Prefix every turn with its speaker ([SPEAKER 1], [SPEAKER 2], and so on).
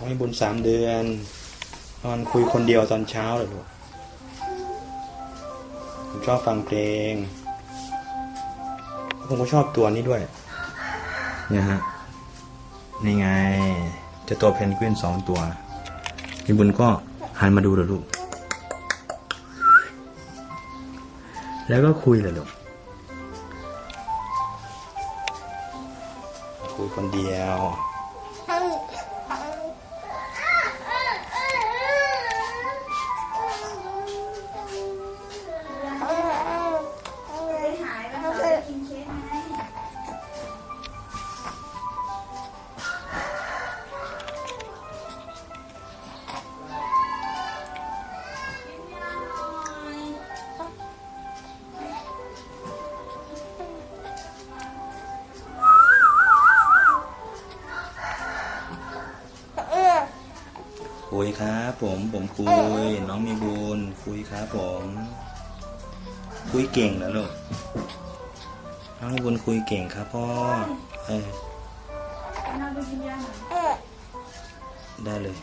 [SPEAKER 1] องมีบุญสามเดือน นอนคุยคนเดียวตอนเช้าเลยลูกผมชอบฟังเพลง ผมก็ชอบตัวนี้ด้วย เนี่ยฮะ นี่ไงเจะตัวเพนกวินสองตัวมีบุญก็หันมาดูเลยลูก แล้วก็คุยเลยลูก คุยคนเดียว คุยครับผมผมคุย น้องมีบุญคุยครับผม คุยเก่งนะลูกน้องมีบุญคุยเก่งครับพ่อเออ
[SPEAKER 2] เราไปกินยาหน่อย
[SPEAKER 1] ได้เลย